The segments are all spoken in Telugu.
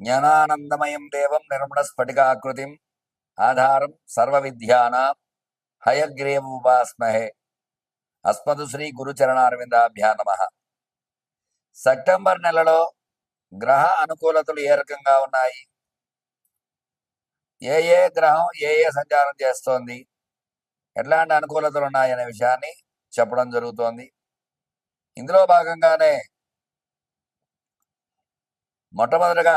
జ్ఞానానందమయం దేవం నిర్మణ స్ఫటికాకృతిం ఆధారం సర్వ విద్యానాం హయగ్రీవముపాస్మహే అస్మదు శ్రీ గురుచరణారవిందాభ్యా నమ. సెప్టెంబర్ నెలలో గ్రహ అనుకూలతలు ఏ రకంగా ఉన్నాయి? ఏ ఏ గ్రహం ఏ ఏ సంచారం చేస్తోంది? ఎట్లాంటి అనుకూలతలు ఉన్నాయనే విషయాన్ని చెప్పడం జరుగుతోంది. ఇందులో భాగంగానే మొట్టమొదటగా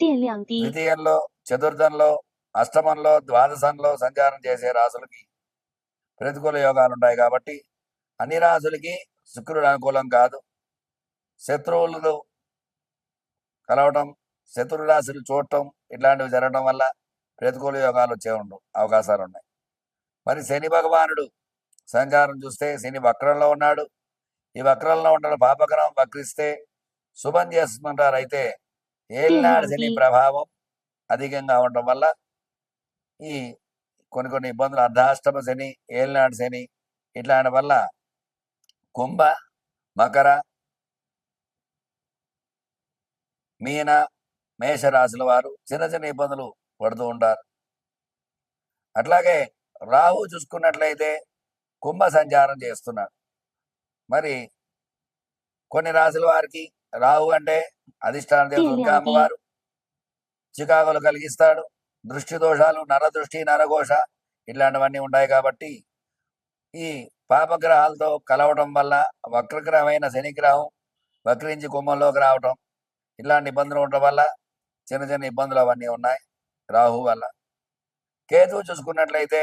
电量低， ద్వితీయంలో చతుర్థంలో అష్టమంలో ద్వాదశంలో సంచారం చేసే రాసులకి ప్రతికూల యోగాలు ఉంటాయి కాబట్టి అన్ని రాసులకి శుక్రుడు అనుకూలం కాదు శత్రువులు కలవటం శత్రు రాశులు చూడటం ఇట్లాంటివి జరగడం వల్ల ప్రతికూల యోగాలు వచ్చే ఉండు అవకాశాలు ఉన్నాయి మరి శని భగవానుడు సంచారం చూస్తే శని వక్రంలో ఉన్నాడు ఈ వక్రంలో ఉండడం పాపగ్రహం వక్రిస్తే శుభం చేస్తుంటారు అయితే ఏలినాడు శని? ప్రభావం అధికంగా ఉండడం వల్ల ఈ కొన్ని కొన్ని ఇబ్బందులు అర్ధాష్టమ శని ఏలినాడు శని ఇట్లాంటి వల్ల కుంభ మకర మీన మేషరాశుల వారు చిన్న చిన్న ఇబ్బందులు పడుతూ ఉంటారు అట్లాగే రాహు చూసుకున్నట్లయితే కుంభ సంచారం చేస్తున్నాడు మరి కొన్ని రాశుల వారికి రాహు అంటే అధిష్టాన దేవత ఏంటి? అమ్మవారు చికాకులు కలిగిస్తాడు. దృష్టి దోషాలు నరదృష్టి నరఘోష ఇట్లాంటివన్నీ ఉంటాయి కాబట్టి ఈ పాపగ్రహాలతో కలవడం వల్ల వక్రగ్రహమైన శనిగ్రహం వక్రించి కుంభంలోకి రావటం ఇలాంటి ఇబ్బందులు ఉండడం వల్ల చిన్న చిన్న ఇబ్బందులు అవన్నీ ఉన్నాయి రాహు వల్ల. కేతువు చూసుకున్నట్లయితే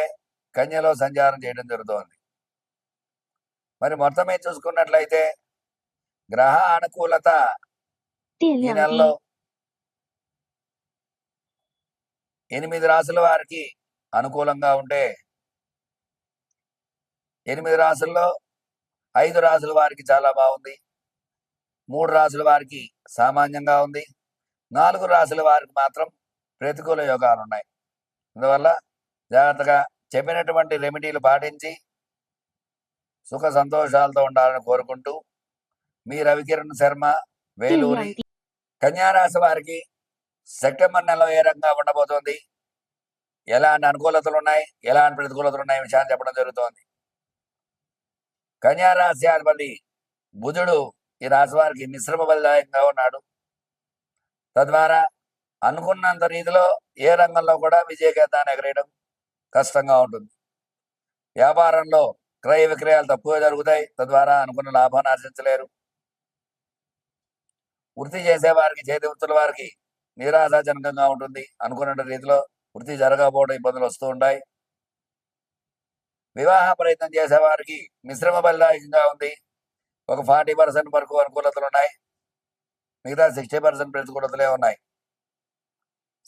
కన్యలో సంచారం చేయడం జరుగుతోంది. మరి మొత్తం మీద చూసుకున్నట్లయితే గ్రహ అనుకూలత 电 ఈ 量 నెలలో 低， ఎనిమిది రాసుల వారికి అనుకూలంగా ఉంటే ఎనిమిది రాసుల్లో ఐదు రాసుల వారికి చాలా బాగుంది మూడు రాసుల వారికి సామాన్యంగా ఉంది నాలుగు రాసుల వారికి మాత్రం ప్రతికూల యోగాలు ఉన్నాయి అందువల్ల జాగ్రత్తగా చెప్పినటువంటి రెమెడీలు పాటించి సుఖ సంతోషాలతో ఉండాలని కోరుకుంటూ మీ రవికిరణ్ శర్మ 电 వేలూరి 量低， కన్యారాశి వారికి సెప్టెంబర్ నెలలో ఏ రకంగా ఉండబోతోంది? ఎలాంటి అనుకూలతలు ఉన్నాయి? ఎలాంటి ప్రతికూలతలు ఉన్నాయి? విషయాన్ని చెప్పడం జరుగుతోంది. కన్యారాశి అధిపతి బుధుడు ఈ రాశి వారికి మిశ్రమ బలిదాయంగా ఉన్నాడు. తద్వారా అనుకున్నంత రీతిలో ఏ రంగంలో కూడా విజయకేతాన్ని ఎగరేయడం కష్టంగా ఉంటుంది. వ్యాపారంలో క్రయ విక్రయాలు తక్కువ జరుగుతాయి. తద్వారా అనుకున్న లాభాన్ని ఆర్జించలేరు వృత్తి చేసే వారికి చేతి వృత్తుల వారికి నిరాశాజనకంగా ఉంటుంది అనుకున్న రీతిలో వృత్తి జరగకపోవడం ఇబ్బందులు వస్తూ ఉంటాయి. వివాహ ప్రయత్నం చేసేవారికి మిశ్రమ బలిదాయకంగా ఉంది. ఒక ఫార్టీ పర్సెంట్ వరకు అనుకూలతలు ఉన్నాయి. మిగతా సిక్స్టీ పర్సెంట్ ప్రతికూలతలే ఉన్నాయి.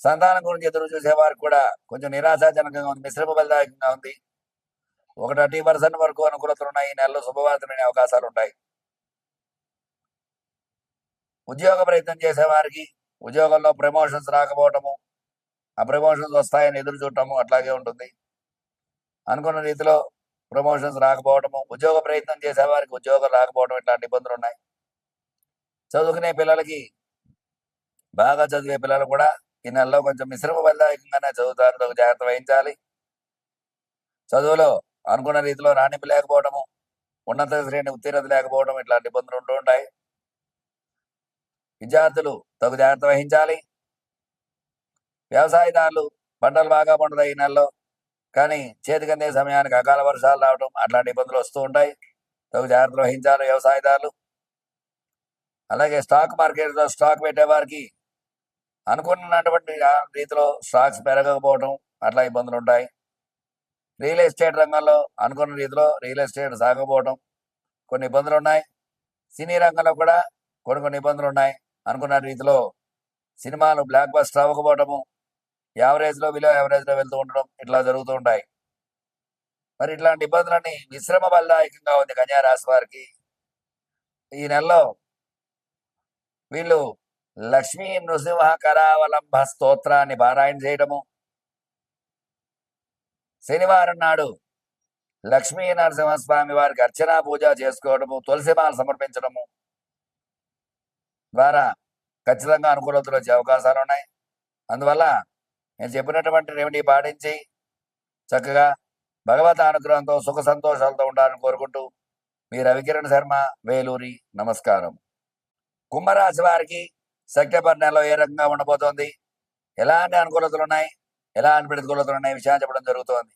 సంతానం గురించి ఎదురు చూసే వారికి కూడా కొంచెం నిరాశాజనకంగా ఉంది మిశ్రమ బలిదాయకంగా ఉంది. ఒక థర్టీ పర్సెంట్ వరకు అనుకూలతలు ఉన్నాయి. ఈ నెలలో శుభవార్తలనే అవకాశాలు ఉంటాయి. ఉద్యోగ ప్రయత్నం చేసే వారికి ఉద్యోగంలో ప్రమోషన్స్ రాకపోవటము ఆ ప్రమోషన్స్ వస్తాయని ఎదురు చూడటము అట్లాగే ఉంటుంది. అనుకున్న రీతిలో ప్రమోషన్స్ రాకపోవడము ఉద్యోగ ప్రయత్నం చేసే వారికి ఉద్యోగం రాకపోవడం ఇట్లాంటి ఇబ్బందులు ఉన్నాయి. చదువుకునే పిల్లలకి బాగా చదివే పిల్లలు కూడా ఈ నెలలో కొంచెం మిశ్రమ బలదాయకంగానే చదువుతారు. ఒక జాగ్రత్త వహించాలి. చదువులో అనుకున్న రీతిలో రాణింపు లేకపోవడము ఉన్నత శ్రేణి ఉత్తీర్ణత లేకపోవడం ఇట్లాంటి ఇబ్బందులు ఉంటూ ఉంటాయి. విద్యార్థులు తగు జాగ్రత్త వహించాలి. వ్యవసాయదారులు పంటలు బాగా పండుతాయి ఈ నెలలో. కానీ చేతికందే సమయానికి అకాల వర్షాలు రావడం అట్లాంటి ఇబ్బందులు వస్తూ ఉంటాయి. తగు జాగ్రత్తలు వహించాలి వ్యవసాయదారులు. అలాగే స్టాక్ మార్కెట్లో స్టాక్ పెట్టే వారికి అనుకున్నటువంటి రీతిలో స్టాక్స్ పెరగకపోవడం అట్లా ఇబ్బందులు ఉంటాయి. రియల్ ఎస్టేట్ రంగంలో అనుకున్న రీతిలో రియల్ ఎస్టేట్ సాగకపోవడం కొన్ని ఇబ్బందులు ఉన్నాయి. సినీ రంగంలో కూడా కొన్ని కొన్ని ఇబ్బందులు ఉన్నాయి. అనుకున్న రీతిలో సినిమాలు బ్లాక్ బస్టర్ అవ్వకపోవడము యావరేజ్లో బిలో యావరేజ్లో వెళ్తూ ఉండడం ఇట్లా జరుగుతూ ఉంటాయి. మరి ఇట్లాంటి ఇబ్బందులన్నీ మిశ్రమ బలదాయకంగా ఉంది కన్యా రాశి వారికి. ఈ నెలలో వీళ్ళు లక్ష్మీ నృసింహ కరావలంబ స్తోత్రాన్ని పారాయణ చేయడము. శనివారం నాడు లక్ష్మీ నరసింహస్వామి వారికి అర్చనా పూజ చేసుకోవడము తులసిమాల సమర్పించడము ద్వారా ఖచ్చితంగా అనుకూలతలు వచ్చే అవకాశాలు ఉన్నాయి. అందువల్ల నేను చెప్పినటువంటి రెమెడీ పాటించి చక్కగా భగవత్ అనుగ్రహంతో సుఖ సంతోషాలతో ఉండాలని కోరుకుంటూ మీ రవికిరణ్ శర్మ వేలూరి నమస్కారం. కుంభరాశి వారికి సెప్టెంబర్ నెలలో ఏ రకంగా ఉండబోతోంది? ఎలాంటి అనుకూలతలు ఉన్నాయి? ఎలాంటి ప్రతికూలతలు ఉన్నాయి? విషయాన్ని చెప్పడం జరుగుతోంది.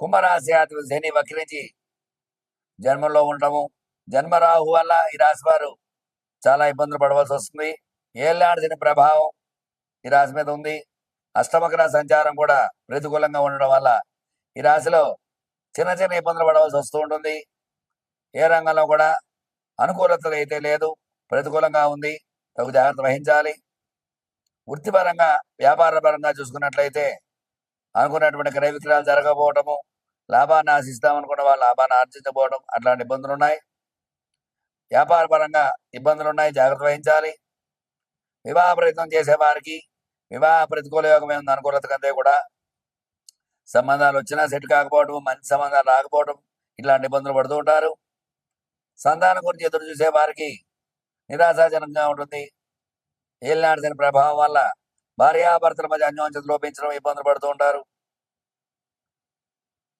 కుంభరాశి అతి శని వక్రించి జన్మలో ఉండటము జన్మరాహు వల్ల ఈ రాశి వారు చాలా ఇబ్బందులు పడవలసి వస్తుంది. ఏళ్ళాడి శని ప్రభావం ఈ రాశి మీద ఉంది. అష్టమగ్రహ సంచారం కూడా ప్రతికూలంగా ఉండడం వల్ల ఈ రాశిలో చిన్న చిన్న ఇబ్బందులు పడవలసి వస్తూ ఉంటుంది. ఏ రంగంలో కూడా అనుకూలత అయితే లేదు. ప్రతికూలంగా ఉంది. తగు జాగ్రత్త వహించాలి. వృత్తిపరంగా వ్యాపార పరంగా చూసుకున్నట్లయితే అనుకున్నటువంటి క్రయ విక్రయాలు జరగకపోవటము లాభాన్ని ఆశిస్తామనుకున్న వాళ్ళు లాభాన్ని ఆర్జించకపోవడం అట్లాంటి ఇబ్బందులు ఉన్నాయి. వ్యాపార పరంగా ఇబ్బందులు ఉన్నాయి జాగ్రత్త వహించాలి. వివాహ ప్రయత్నం చేసే వారికి వివాహ ప్రతికూల యోగం ఏముంది? అనుకూలత కంటే కూడా సంబంధాలు వచ్చినా సెట్ కాకపోవడం మంచి సంబంధాలు రాకపోవడం ఇట్లాంటి ఇబ్బందులు పడుతూ ఉంటారు. సంతానం గురించి ఎదురు చూసే వారికి నిరాశాజనకంగా ఉంటుంది. ఏలినాడిసిన ప్రభావం వల్ల భార్యాభర్తల మధ్య అన్యోన్యత లోపించడం ఇబ్బందులు పడుతూ ఉంటారు.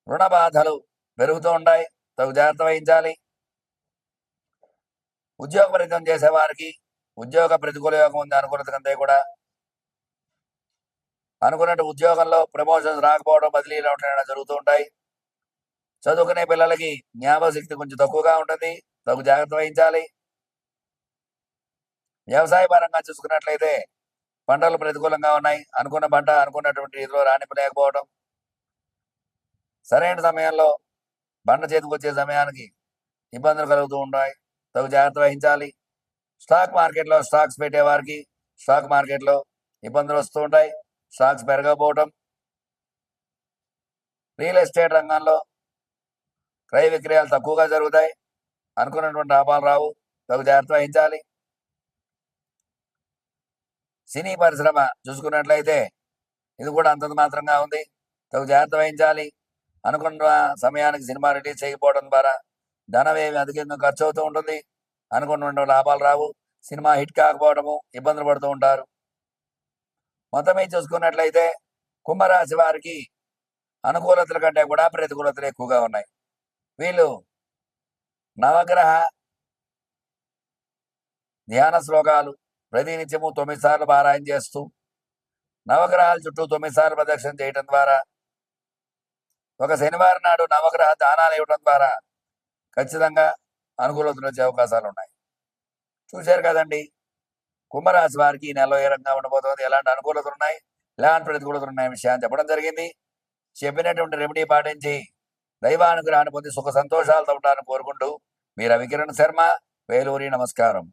రుణ బాధలు పెరుగుతూ ఉంటాయి. తగు జాగ్రత్త వహించాలి. ఉద్యోగ ప్రయత్నం చేసే వారికి ఉద్యోగ ప్రతికూల యోగం ఉంది అనుకూలత కంటే కూడా. అనుకున్నట్టు ఉద్యోగంలో ప్రమోషన్స్ రాకపోవడం బదిలీలు అవడం జరుగుతూ ఉంటాయి. చదువుకునే పిల్లలకి జ్ఞాపకశక్తి కొంచెం తక్కువగా ఉంటుంది. తగు జాగ్రత్త వహించాలి. వ్యవసాయ పరంగా చూసుకున్నట్లయితే పంటలు ప్రతికూలంగా ఉన్నాయి. అనుకున్న పంట అనుకున్నటువంటి ఇదిలో రాణింపలేకపోవడం సరైన సమయంలో పంట చేతికి వచ్చే సమయానికి ఇబ్బందులు కలుగుతూ ఉంటాయి. తగు జాగ్రత్త వహించాలి. స్టాక్ మార్కెట్లో స్టాక్స్ పెట్టే వారికి స్టాక్ మార్కెట్లో ఇబ్బందులు వస్తూ ఉంటాయి. స్టాక్స్ పెరగకపోవటం. రియల్ ఎస్టేట్ రంగంలో క్రయ విక్రయాలు తక్కువగా జరుగుతాయి. అనుకున్నటువంటి లాభాలు రావు. తగు జాగ్రత్త వహించాలి. సినీ పరిశ్రమ చూసుకున్నట్లయితే ఇది కూడా అంతంత మాత్రంగా ఉంది. తగు జాగ్రత్త వహించాలి. అనుకున్న సమయానికి సినిమా రిలీజ్ చేయకపోవడం ద్వారా ధనమేమి? అధికంగా ఖర్చు అవుతూ ఉంటుంది? అనుకున్న లాభాలు రావు. సినిమా హిట్ కాకపోవడము ఇబ్బందులు పడుతూ ఉంటారు. మొత్తమే చూసుకున్నట్లయితే కుంభరాశి వారికి అనుకూలతల కంటే కూడా ప్రతికూలతలు ఎక్కువగా ఉన్నాయి. వీళ్ళు నవగ్రహ ధ్యాన శ్లోకాలు ప్రతినిత్యము తొమ్మిది సార్లు పారాయణ చేస్తూ నవగ్రహాల చుట్టూ తొమ్మిది సార్లు ప్రదక్షిణ చేయటం ద్వారా ఒక శనివారం నాడు నవగ్రహ దానాలు ఇవ్వడం ద్వారా ఖచ్చితంగా అనుకూలతలు వచ్చే అవకాశాలు ఉన్నాయి. చూశారు కదండి కుంభరాశి వారికి ఈ నెలలో ఏ రంగా ఉండబోతోంది ఎలాంటి అనుకూలతలు ఉన్నాయి ఎలాంటి ప్రతికూలతలు ఉన్నాయి విషయాన్ని చెప్పడం జరిగింది. చెప్పినటువంటి రెమెడీ పాటించి దైవానుగ్రహాన్ని పొంది సుఖ సంతోషాలతో ఉండాలని కోరుకుంటూ మీ రవికిరణ్ శర్మ వేలూరి నమస్కారం.